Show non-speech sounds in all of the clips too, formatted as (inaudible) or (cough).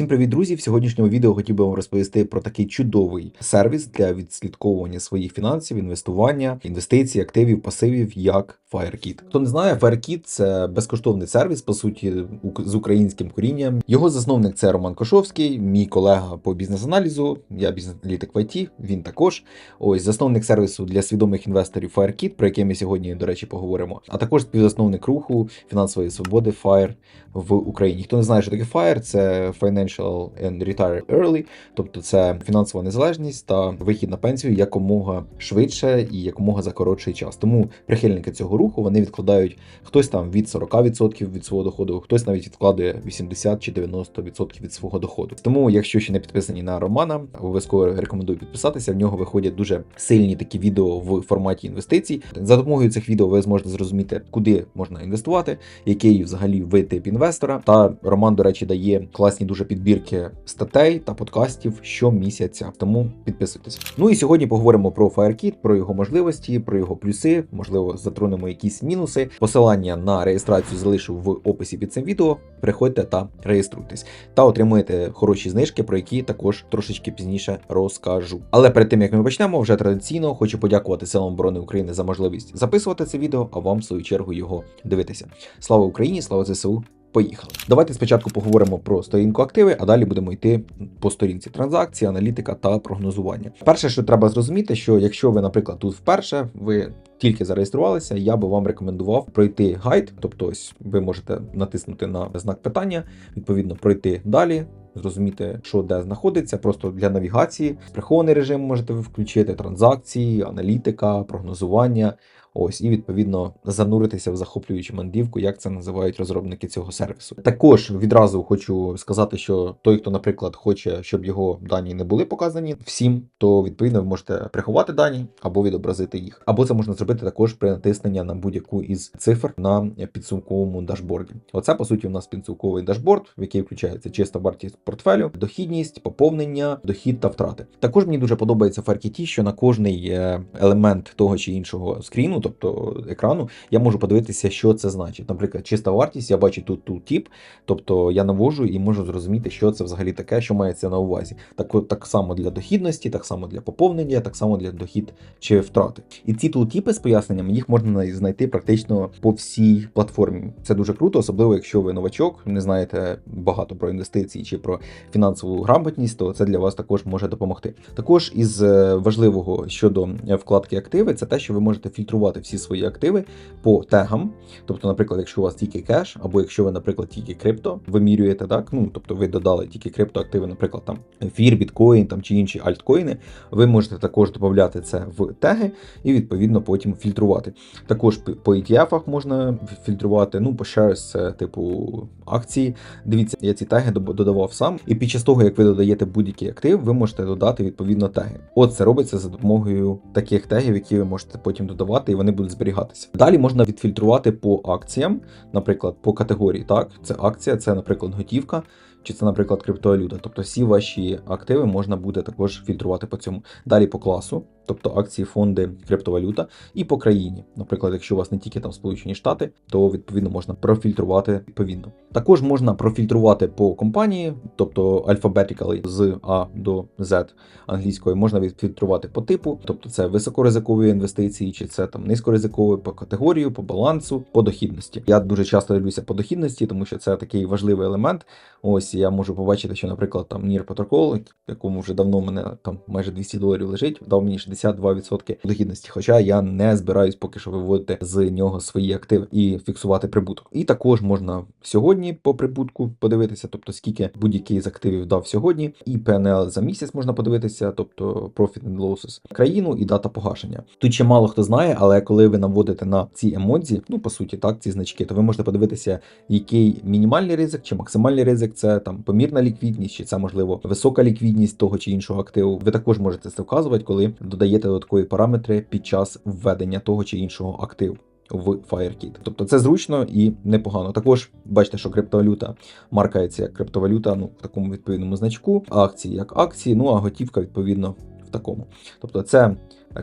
Всім привіт, друзі! В сьогоднішньому відео хотів би вам розповісти про такий чудовий сервіс для відслідковування своїх фінансів, інвестування, інвестицій, активів, пасивів, як FireKit. Хто не знає, FireKit – це безкоштовний сервіс, по суті, з українським корінням. Його засновник це Роман Кошовський, мій колега по бізнес-аналізу. Я бізнес-аналітик в IT, він також. Ось засновник сервісу для свідомих інвесторів FireKit, про який ми сьогодні, до речі, поговоримо. А також співзасновник руху фінансової свободи FIRE в Україні. Хто не знає, що таке FIRE, це Financial and Retire Early, тобто це фінансова незалежність та вихід на пенсію якомога швидше і якомога за коротший час. Тому прихильники цього руху вони відкладають хтось там від 40% від свого доходу, хтось навіть відкладує 80 чи 90% від свого доходу. Тому, якщо ще не підписані на Романа, обов'язково рекомендую підписатися. В нього виходять дуже сильні такі відео в форматі інвестицій. За допомогою цих відео ви зможете зрозуміти, куди можна інвестувати, який взагалі ви тип інвестора. Та Роман, до речі, дає класні дуже підбірки статей та подкастів щомісяця. Тому підписуйтесь. Ну і сьогодні поговоримо про FireKit, про його можливості, про його плюси. Можливо, затронемо якісь мінуси. Посилання на реєстрацію залишу в описі під цим відео. Приходьте та реєструйтесь та отримуєте хороші знижки, про які також трошечки пізніше розкажу. Але перед тим як ми почнемо, вже традиційно хочу подякувати силам оборони України за можливість записувати це відео, а вам в свою чергу його дивитися. Слава Україні, слава ЗСУ! Поїхали. Давайте спочатку поговоримо про сторінку активи, а далі будемо йти по сторінці транзакції, аналітика та прогнозування. Перше, що треба зрозуміти, що якщо ви, наприклад, тут вперше, ви тільки зареєструвалися, я би вам рекомендував пройти гайд, тобто ось ви можете натиснути на знак питання, відповідно пройти далі. Зрозуміти, що де знаходиться, просто для навігації. Прихований режим можете ви включити, транзакції, аналітика, прогнозування. Ось, і відповідно зануритися в захоплюючу мандрівку, як це називають розробники цього сервісу. Також відразу хочу сказати, що той, хто, наприклад, хоче, щоб його дані не були показані всім, то відповідно ви можете приховати дані або відобразити їх. Або це можна зробити також при натисненні на будь-яку із цифр на підсумковому дашборді. Оце по суті у нас підсумковий дашборд, в який включається чиста вартість портфелю, дохідність, поповнення, дохід та втрати. Також мені дуже подобається в FireKit, що на кожний е, елемент того чи іншого скріну тобто екрану, я можу подивитися, що це значить. Наприклад, чиста вартість, я бачу тут тип, тобто я навожу і можу зрозуміти, що це взагалі таке, що мається на увазі. Так, так само для дохідності, так само для поповнення, так само для дохід чи втрати. І ці тултіпи з поясненням їх можна знайти практично по всій платформі. Це дуже круто, особливо якщо ви новачок, не знаєте багато про інвестиції чи про фінансову грамотність, то це для вас також може допомогти. Також із е, важливого щодо вкладки активи, це те, що ви можете фільтрувати всі свої активи по тегам. Тобто, наприклад, якщо у вас тільки кеш, або якщо ви, наприклад, тільки крипто вимірюєте, так ну тобто ви додали тільки криптоактиви, наприклад, там ефір, біткоін там чи інші альткоїни, ви можете також додати це в теги і відповідно потім фільтрувати. Також по ETF можна фільтрувати. Ну, по shares це типу акції. Дивіться, я ці теги додавав сам, і під час того, як ви додаєте будь-який актив, ви можете додати відповідно теги. От це робиться за допомогою таких тегів, які ви можете потім додавати, вони будуть зберігатися. Далі можна відфільтрувати по акціям, наприклад, по категорії. Так, це акція, це, наприклад, готівка. Чи це, наприклад, криптовалюта. Тобто всі ваші активи можна буде також фільтрувати по цьому. Далі по класу, тобто акції, фонди, криптовалюта, і по країні. Наприклад, якщо у вас не тільки там Сполучені Штати, то відповідно можна профільтрувати відповідно. Також можна профільтрувати по компанії, тобто alphabetically з А до Z англійською, можна відфільтрувати по типу, тобто це високоризикові інвестиції, чи це там низькоризикові по категорію, по балансу, по дохідності. Я дуже часто дивлюся по дохідності, тому що це такий важливий елемент. Ось я можу побачити, що, наприклад, там Нір Protocol, якому вже давно мене там майже 200 доларів лежить, дав мені 62% дохідності. Хоча я не збираюсь поки що виводити з нього свої активи і фіксувати прибуток. І також можна сьогодні по прибутку подивитися, тобто скільки будь-який з активів дав сьогодні, і PNL за місяць можна подивитися, тобто Profit and Losses, країну і дата погашення. Тут ще мало хто знає, але коли ви наводите на ці емодзі, ну по суті, так, ці значки, то ви можете подивитися, який мінімальний ризик чи максимальний ризик це там помірна ліквідність, чи це можливо висока ліквідність того чи іншого активу. Ви також можете це вказувати, коли додаєте додаткові параметри під час введення того чи іншого активу. В FireKit. Тобто це зручно і непогано. Також бачите, що криптовалюта маркається як криптовалюта, ну в такому відповідному значку, акції як акції, ну а готівка відповідно в такому. Тобто це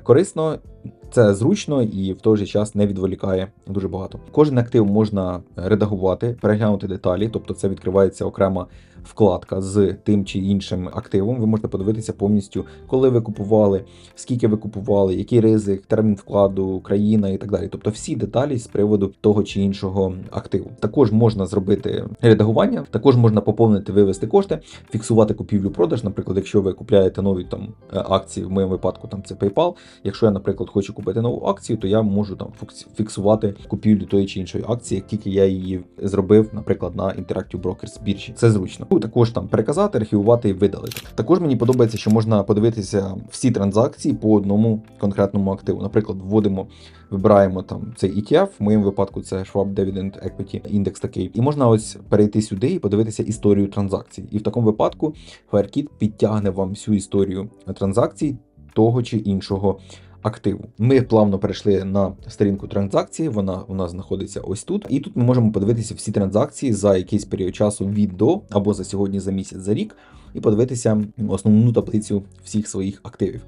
корисно, Це зручно і в той же час не відволікає дуже багато. Кожен актив можна редагувати, переглянути деталі, тобто це відкривається окрема вкладка з тим чи іншим активом. Ви можете подивитися повністю, коли ви купували, скільки ви купували, який ризик, термін вкладу, країна і так далі. Тобто всі деталі з приводу того чи іншого активу. Також можна зробити редагування, також можна поповнити, вивести кошти, фіксувати купівлю-продаж. Наприклад, якщо ви купляєте нові там е, акції, в моєму випадку там це PayPal. Якщо я, наприклад, хочу купити нову акцію, то я можу там фіксувати купівлю тої чи іншої акції, як тільки я її зробив, наприклад, на Interactive Brokers біржі. Це зручно. Також там переказати, архівувати і видалити. Також мені подобається, що можна подивитися всі транзакції по одному конкретному активу. Наприклад, вводимо, вибираємо там цей ETF, в моєму випадку це Schwab Dividend Equity індекс такий. І можна ось перейти сюди і подивитися історію транзакцій. І в такому випадку FireKit підтягне вам всю історію транзакцій того чи іншого активу. Ми плавно перейшли на сторінку транзакції. Вона у нас знаходиться ось тут. І тут ми можемо подивитися всі транзакції за якийсь період часу від до або за сьогодні, за місяць, за рік, і подивитися основну таблицю всіх своїх активів.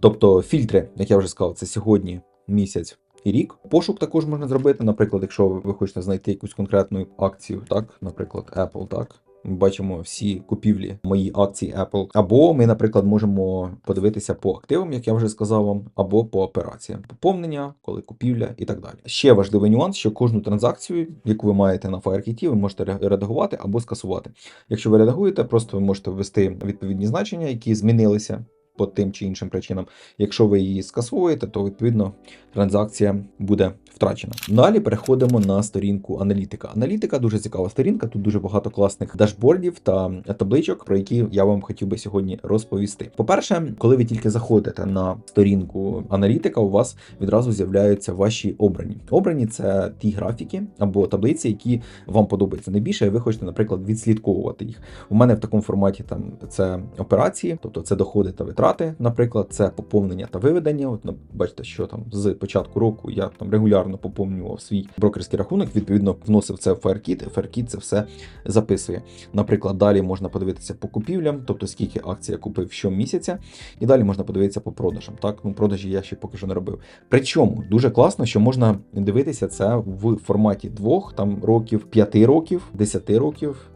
Тобто фільтри, як я вже сказав, це сьогодні місяць. І рік пошук також можна зробити. Наприклад, якщо ви хочете знайти якусь конкретну акцію, так, наприклад, Apple, так бачимо всі купівлі мої акції Apple. Або ми, наприклад, можемо подивитися по активам, як я вже сказав вам, або по операціям поповнення, коли купівля і так далі. Ще важливий нюанс, що кожну транзакцію, яку ви маєте на FireKit, ви можете редагувати або скасувати. Якщо ви редагуєте, просто ви можете ввести відповідні значення, які змінилися по тим чи іншим причинам. Якщо ви її скасовуєте, то відповідно транзакція буде втрачена. Далі переходимо на сторінку аналітика. Аналітика дуже цікава сторінка. Тут дуже багато класних дашбордів та табличок, про які я вам хотів би сьогодні розповісти. По-перше, коли ви тільки заходите на сторінку аналітика, у вас відразу з'являються ваші обрані. Обрані це ті графіки або таблиці, які вам подобаються найбільше, ви хочете, наприклад, відслідковувати їх. У мене в такому форматі там це операції, тобто це доходи та витрати, наприклад, це поповнення та виведення. От ну, бачите, що там з початку року я там регулярно поповнював свій брокерський рахунок, відповідно, вносив це в FireKit, FireKit це все записує. Наприклад, далі можна подивитися по купівлям, тобто скільки акцій я купив щомісяця, і далі можна подивитися по продажам. Так, ну продажі я ще поки що не робив. Причому дуже класно, що можна дивитися це в форматі двох там років, п'яти років, десяти років.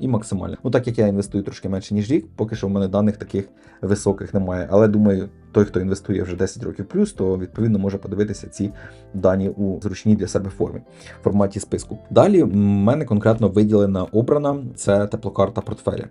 І максимально. Ну, так як я інвестую трошки менше, ніж рік, поки що в мене даних таких високих немає. Але думаю, той, хто інвестує вже 10 років плюс, то відповідно може подивитися ці дані у зручній для себе формі в форматі списку. Далі в мене конкретно виділена обрана це теплокарта портфеля.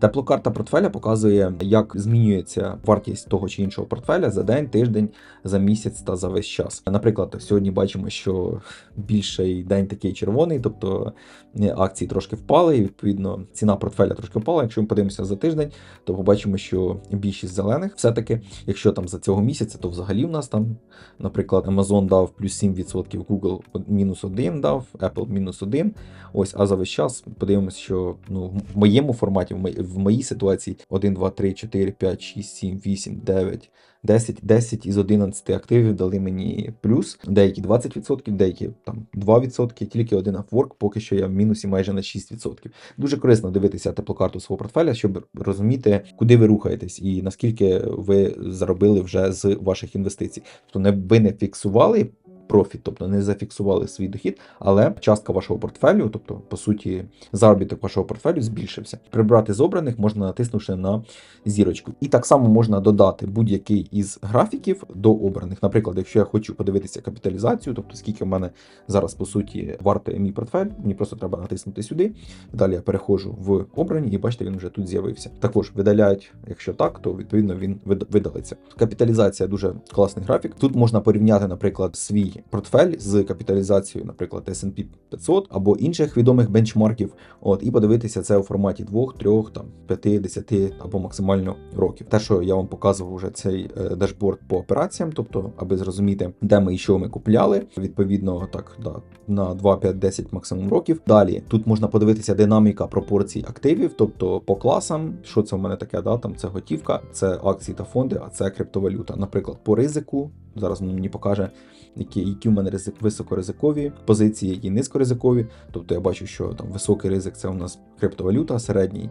Теплокарта портфеля показує, як змінюється вартість того чи іншого портфеля за день, тиждень, за місяць та за весь час. Наприклад, сьогодні бачимо, що більший день такий червоний, тобто е, акції трошки впали, і відповідно ціна портфеля трошки впала. Якщо ми подивимося за тиждень, то побачимо, що більшість зелених все-таки, якщо Якщо там за цього місяця, то взагалі в нас там, наприклад, Amazon дав плюс 7%, Google мінус 1 дав, Apple мінус 1. Ось, а за весь час подивимося, що ну, в моєму форматі, в моїй ситуації 1, 2, 3, 4, 5, 6, 7, 8, 9. 10 10 із 11 активів дали мені плюс, деякі 20%, деякі там 2%, тільки один Upwork, поки що я в мінусі майже на 6%. Дуже корисно дивитися теплокарту свого портфеля, щоб розуміти, куди ви рухаєтесь і наскільки ви заробили вже з ваших інвестицій. Тобто не ви не фіксували профіт, тобто не зафіксували свій дохід, але частка вашого портфелю, тобто, по суті, заробіток вашого портфелю збільшився. Прибрати з обраних можна натиснувши на зірочку. І так само можна додати будь-який із графіків до обраних. Наприклад, якщо я хочу подивитися капіталізацію, тобто скільки в мене зараз по суті вартує мій портфель, мені просто треба натиснути сюди. Далі я переходжу в обрані, і бачите, він вже тут з'явився. Також видаляють, якщо так, то відповідно він видалиться. Капіталізація дуже класний графік. Тут можна порівняти, наприклад, свій портфель з капіталізацією, наприклад, S&P 500 або інших відомих бенчмарків, от і подивитися це у форматі 2, 3, там 5, 10 або максимально років. Те, що я вам показував вже цей е, дашборд по операціям, тобто, аби зрозуміти, де ми і що ми купляли, відповідно, так да, на 2, 5, 10 максимум років. Далі тут можна подивитися динаміка пропорцій активів, тобто по класам, що це в мене таке, да, там це готівка, це акції та фонди, а це криптовалюта. Наприклад, по ризику. Зараз мені покаже, які які в мене ризик високоризикові позиції, які низькоризикові. Тобто я бачу, що там високий ризик це у нас криптовалюта, середній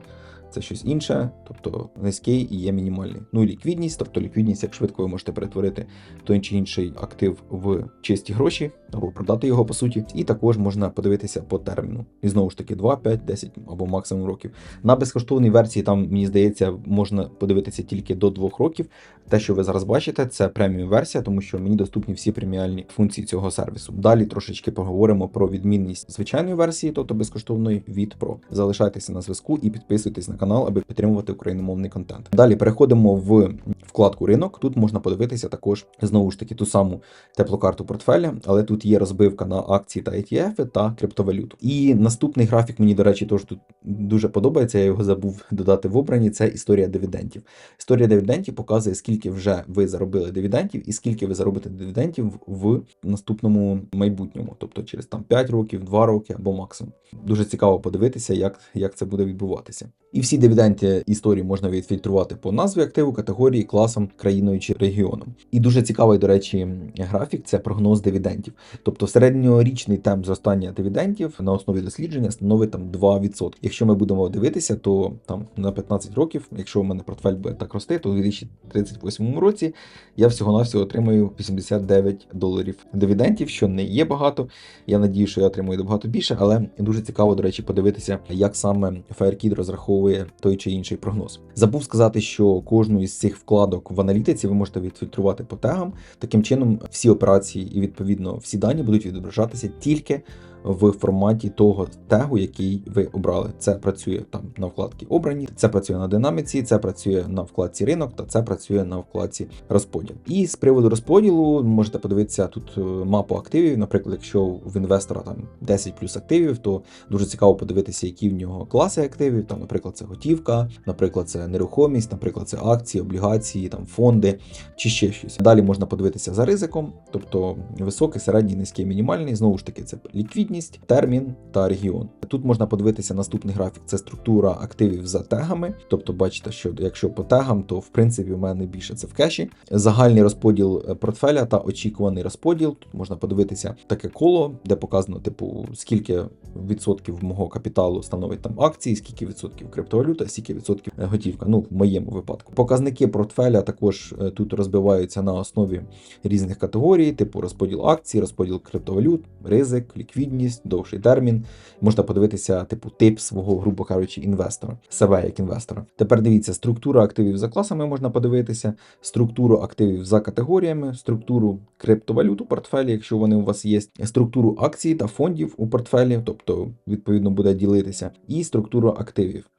це щось інше, тобто низький і є мінімальний. Ну і ліквідність, тобто ліквідність, як швидко ви можете перетворити той чи інший актив в чисті гроші або продати його по суті. І також можна подивитися по терміну. І знову ж таки 2, 5, 10 або максимум років. На безкоштовній версії там, мені здається, можна подивитися тільки до 2 років. Те, що ви зараз бачите, це преміум версія, тому що мені доступні всі преміальні функції цього сервісу. Далі трошечки поговоримо про відмінність звичайної версії, тобто безкоштовної від Pro. Залишайтеся на зв'язку і підписуйтесь на канал, аби підтримувати україномовний контент. Далі переходимо в вкладку ринок. Тут можна подивитися також знову ж таки ту саму теплокарту портфеля, але тут є розбивка на акції та ETF та криптовалюту. І наступний графік мені, до речі, теж тут дуже подобається. Я його забув додати в обрані. Це історія дивідендів. Історія дивідендів показує, скільки вже ви заробили дивідендів і скільки ви заробите дивідендів в наступному майбутньому, тобто через там 5 років, 2 роки або максимум. Дуже цікаво подивитися, як, як це буде відбуватися. І всі дивіденди історії можна відфільтрувати по назві активу, категорії, класам, країною чи регіоном. І дуже цікавий, до речі, графік це прогноз дивідендів. Тобто середньорічний темп зростання дивідендів на основі дослідження становить там 2%. Якщо ми будемо дивитися, то там на 15 років, якщо у мене портфель буде так рости, то у 2038 році я всього-навсього отримаю 89 доларів дивідендів, що не є багато. Я надію, що я отримую набагато більше, але дуже цікаво, до речі, подивитися, як саме FireKid розраховує той чи інший прогноз. Забув сказати, що кожну із цих вкладок в аналітиці ви можете відфільтрувати по тегам. Таким чином, всі операції і відповідно всі дані будуть відображатися тільки в форматі того тегу, який ви обрали. Це працює там на вкладці обрані, це працює на динаміці, це працює на вкладці ринок, та це працює на вкладці розподіл. І з приводу розподілу можете подивитися тут е, мапу активів. Наприклад, якщо в інвестора там 10 плюс активів, то дуже цікаво подивитися, які в нього класи активів. Там, наприклад, це готівка, наприклад, це нерухомість, наприклад, це акції, облігації, там фонди чи ще щось. Далі можна подивитися за ризиком, тобто високий, середній, низький, мінімальний. Знову ж таки, це ліквідність термін та регіон. Тут можна подивитися наступний графік: це структура активів за тегами. Тобто, бачите, що якщо по тегам, то в принципі в мене більше це в кеші. Загальний розподіл е, портфеля та очікуваний розподіл. Тут можна подивитися таке коло, де показано, типу, скільки відсотків мого капіталу становить там акції, скільки відсотків криптовалюта, скільки відсотків е, готівка. Ну, в моєму випадку. Показники портфеля також е, тут розбиваються на основі різних категорій, типу розподіл акцій, розподіл криптовалют, ризик, ліквідність, довший термін. Можна подивитися, типу, тип свого, грубо кажучи, інвестора, себе як інвестора. Тепер дивіться, структура активів за класами можна подивитися, структуру активів за категоріями, структуру криптовалют у портфелі, якщо вони у вас є, структуру акцій та фондів у портфелі, тобто відповідно буде ділитися, і структуру активів.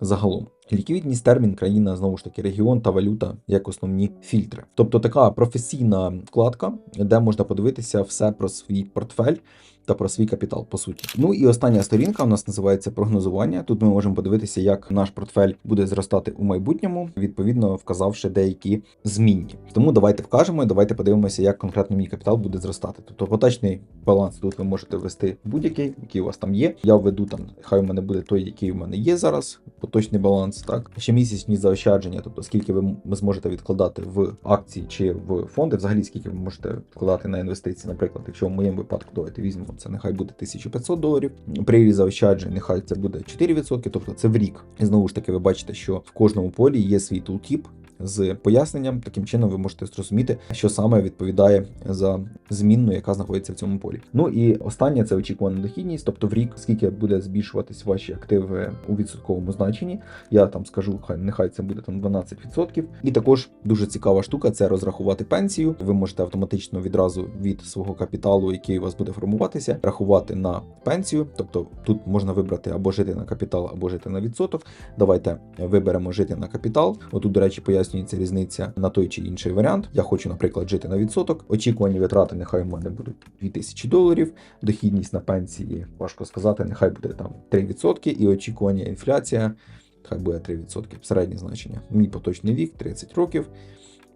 Загалом ліквідність, термін, країна, знову ж таки, регіон та валюта як основні фільтри. Тобто така професійна вкладка, де можна подивитися все про свій портфель та про свій капітал, по суті. Ну і остання сторінка у нас називається прогнозування. Тут ми можемо подивитися, як наш портфель буде зростати у майбутньому, відповідно вказавши деякі змінні. Тому давайте вкажемо давайте подивимося, як конкретно мій капітал буде зростати. Тобто поточний баланс тут ви можете ввести будь-який, який у вас там є. Я введу там, хай у мене буде той, який у мене є зараз. Поточний баланс, так щомісячні заощадження, тобто скільки ви зможете відкладати в акції чи в фонди, взагалі скільки ви можете вкладати на інвестиції. Наприклад, якщо в моєму випадку давайте візьмемо це нехай буде 1500 доларів. При заощаджень, нехай це буде 4%, тобто це в рік. І знову ж таки, ви бачите, що в кожному полі є свій тултіп, з поясненням. Таким чином ви можете зрозуміти, що саме відповідає за змінну, яка знаходиться в цьому полі. Ну і останнє це очікувана дохідність, тобто в рік, скільки буде збільшуватись ваші активи у відсотковому значенні. Я там скажу, хай нехай це буде там 12%. І також дуже цікава штука це розрахувати пенсію. Ви можете автоматично відразу від свого капіталу, який у вас буде формуватися, рахувати на пенсію. Тобто тут можна вибрати або жити на капітал, або жити на відсоток. Давайте виберемо жити на капітал. Отут, до речі, пояснюється різниця на той чи інший варіант. Я хочу, наприклад, жити на відсоток. Очікувані витрати, нехай у мене будуть 2000 доларів. Дохідність на пенсії, важко сказати, нехай буде там 3%, і очікування інфляція. Хай буде 3%. Середнє значення. Мій поточний вік 30 років.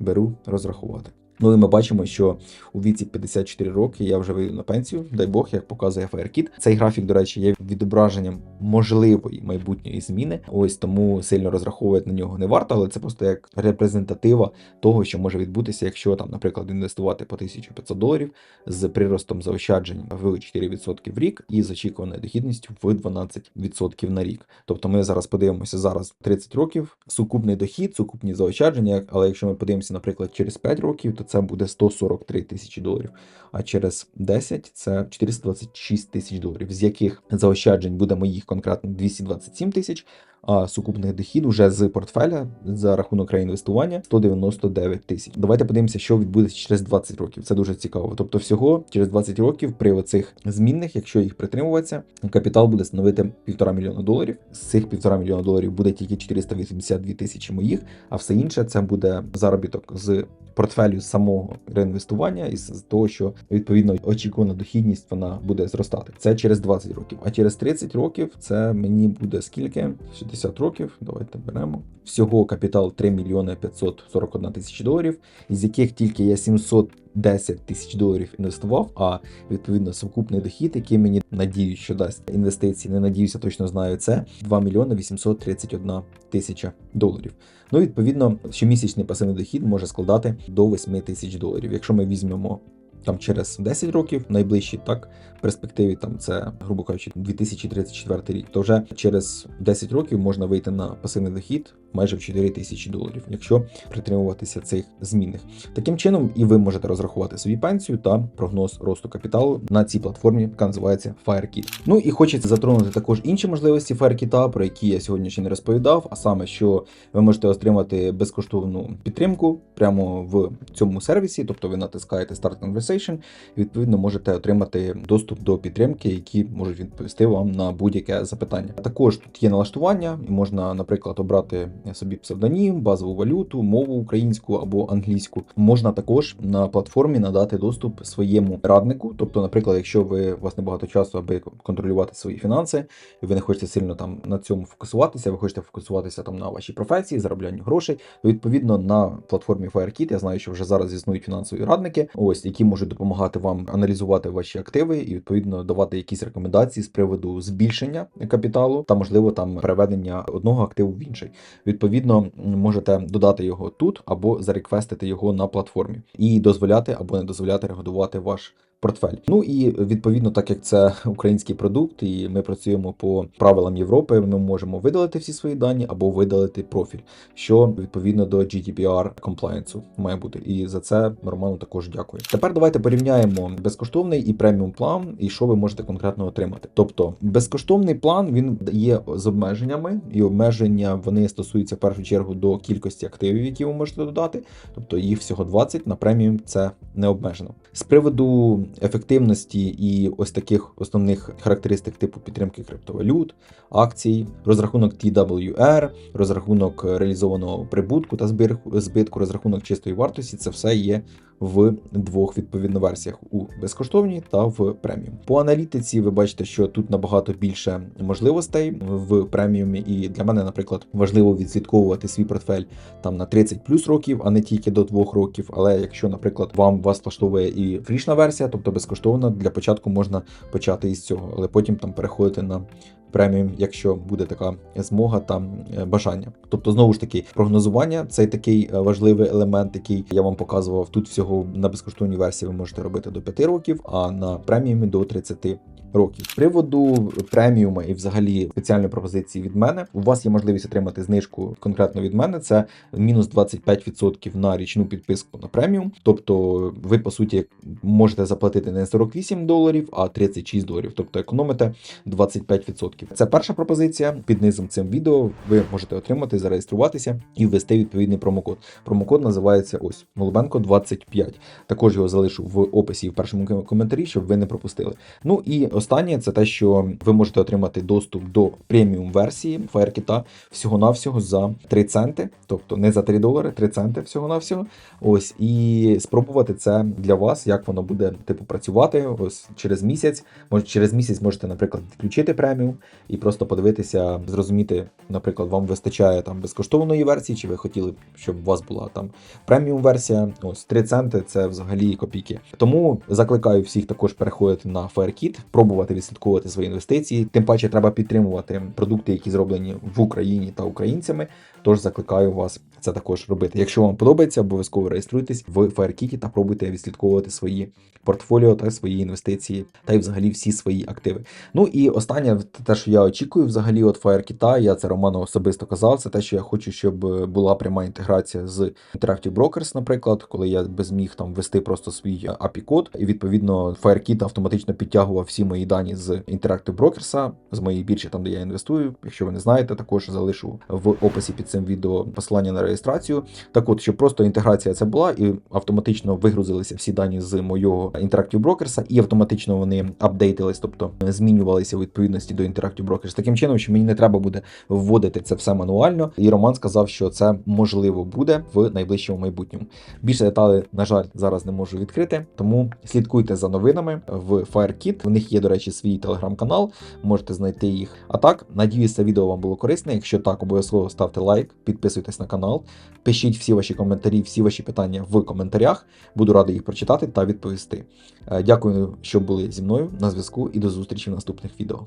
Беру розрахувати. Ну і ми бачимо, що у віці 54 роки я вже вийду на пенсію, дай Бог, як показує FireKit. Цей графік, до речі, є відображенням можливої майбутньої зміни. Ось тому сильно розраховувати на нього не варто, але це просто як репрезентатива того, що може відбутися, якщо там, наприклад, інвестувати по 1500 доларів з приростом заощаджень в 4% в рік і з очікуваною дохідністю в 12% на рік. Тобто ми зараз подивимося зараз 30 років, сукупний дохід, сукупні заощадження. Але якщо ми подивимося, наприклад, через 5 років, то це буде 143 тисячі доларів. А через 10 це 426 тисяч доларів, з яких заощаджень буде моїх конкретно 227 тисяч. А сукупний дохід уже з портфеля за рахунок реінвестування 199 тисяч. Давайте подивимося, що відбудеться через 20 років. Це дуже цікаво. Тобто, всього через 20 років при оцих змінних, якщо їх притримуватися, капітал буде становити півтора мільйона доларів. З цих півтора мільйона доларів буде тільки 482 тисячі моїх, а все інше це буде заробіток з портфелю самого реінвестування і з того, що відповідно очікувана дохідність вона буде зростати. Це через 20 років. А через 30 років це мені буде скільки? 60 років. Давайте беремо. Всього капітал 3 мільйони 541 тисячі доларів, із яких тільки я 710 тисяч доларів інвестував. А відповідно сукупний дохід, який мені надію, що дасть інвестиції, не надіюся, точно знаю це 2 мільйони 831 тисяча доларів. Ну, відповідно, щомісячний пасивний дохід може складати до 8 тисяч доларів. Якщо ми візьмемо там через 10 років, найближчі так перспективі, там це, грубо кажучи, 2034 рік, то вже через 10 років можна вийти на пасивний дохід майже в 4 тисячі доларів, якщо притримуватися цих змінних. Таким чином, і ви можете розрахувати собі пенсію та прогноз росту капіталу на цій платформі, яка називається FireKit. Ну і хочеться затронути також інші можливості FireKit, про які я сьогодні ще не розповідав, а саме, що ви можете отримати безкоштовну підтримку прямо в цьому сервісі, тобто ви натискаєте Start Conversation, і відповідно можете отримати доступ до підтримки, які можуть відповісти вам на будь-яке запитання. Також тут є налаштування, і можна, наприклад, обрати собі псевдонім, базову валюту, мову українську або англійську. Можна також на платформі надати доступ своєму раднику. Тобто, наприклад, якщо ви у вас небагато часу, аби контролювати свої фінанси, і ви не хочете сильно там на цьому фокусуватися, ви хочете фокусуватися там на вашій професії, зароблянню грошей, то відповідно на платформі FireKit я знаю, що вже зараз існують фінансові радники, ось які можуть допомагати вам аналізувати ваші активи і відповідно давати якісь рекомендації з приводу збільшення капіталу та можливо там переведення одного активу в інший. Відповідно, можете додати його тут або зареквестити його на платформі і дозволяти або не дозволяти регулювати ваш. Портфель. Ну і відповідно, так як це (laughs) український продукт, і ми працюємо по правилам Європи, ми можемо видалити всі свої дані або видалити профіль, що відповідно до GDPR комплаєнсу має бути. І за це Роману також дякую. Тепер давайте порівняємо безкоштовний і преміум план, і що ви можете конкретно отримати. Тобто, безкоштовний план він є з обмеженнями, і обмеження вони стосуються в першу чергу до кількості активів, які ви можете додати. Тобто їх всього 20, на преміум це не обмежено. З приводу ефективності і ось таких основних характеристик типу підтримки криптовалют, акцій, розрахунок TWR, розрахунок реалізованого прибутку та збитку, розрахунок чистої вартості це все є в двох відповідно версіях у безкоштовній та в преміум. По аналітиці ви бачите, що тут набагато більше можливостей в преміумі, і для мене, наприклад, важливо відслідковувати свій портфель там на 30 плюс років, а не тільки до 2 років. Але якщо, наприклад, вам вас влаштовує і фрішна версія, тобто безкоштовна, для початку можна почати із цього, але потім там переходити на преміум, якщо буде така змога та бажання. Тобто, знову ж таки, прогнозування це такий е, важливий елемент, який я вам показував. Тут всього на безкоштовній версії ви можете робити до 5 років, а на преміумі до 30 років. З приводу преміума і взагалі спеціальної пропозиції від мене. У вас є можливість отримати знижку конкретно від мене. Це мінус 25% на річну підписку на преміум. Тобто, ви по суті можете заплатити не 48 доларів, а 36 доларів. Тобто економите 25%. Це перша пропозиція. Під низом цим відео ви можете отримати, зареєструватися і ввести відповідний промокод. Промокод називається ось Голубенко 25. Також його залишу в описі в першому коментарі, щоб ви не пропустили. Ну і останнє це те, що ви можете отримати доступ до преміум версії FireKit всього-навсього за 3 центи, тобто не за 3 долари, 3 центи всього-навсього. Ось і спробувати це для вас, як воно буде типу працювати. Ось через місяць. Може, через місяць можете, наприклад, відключити преміум і просто подивитися, зрозуміти, наприклад, вам вистачає там безкоштовної версії, чи ви хотіли, б, щоб у вас була там преміум версія. Ось 3 центи це взагалі копійки. Тому закликаю всіх також переходити на FireKit, пробувати відслідковувати свої інвестиції. Тим паче треба підтримувати продукти, які зроблені в Україні та українцями. Тож закликаю вас це також робити. Якщо вам подобається, обов'язково реєструйтесь в FireKit та пробуйте відслідковувати свої портфоліо та свої інвестиції, та й взагалі всі свої активи. Ну і останнє, те, що я очікую, взагалі, от FireKit, я це Роману особисто казав, це те, що я хочу, щоб була пряма інтеграція з Interactive Brokers, наприклад, коли я би зміг там ввести просто свій API код, і відповідно FireKit автоматично підтягував всі мої дані з Interactive Brokers, з моєї біржі, там де я інвестую. Якщо ви не знаєте, також залишу в описі під цим відео посилання на реєстрацію. Так от, щоб просто інтеграція це була, і автоматично вигрузилися всі дані з моєго Interactive Brokers, і автоматично вони апдейтились, тобто змінювалися у відповідності до Interactive Brokers. Таким чином, що мені не треба буде вводити це все мануально. І Роман сказав, що це можливо буде в найближчому майбутньому. Більше деталей, на жаль, зараз не можу відкрити, тому слідкуйте за новинами в FireKit. У них є, до речі, свій телеграм-канал, можете знайти їх. А так, надіюсь, це відео вам було корисне. Якщо так, обов'язково ставте лайк, підписуйтесь на канал, пишіть всі ваші коментарі, всі ваші питання в коментарях. Буду радий їх прочитати та відповісти. Е, Дякую, що були зі мною на зв'язку, і до зустрічі в наступних відео.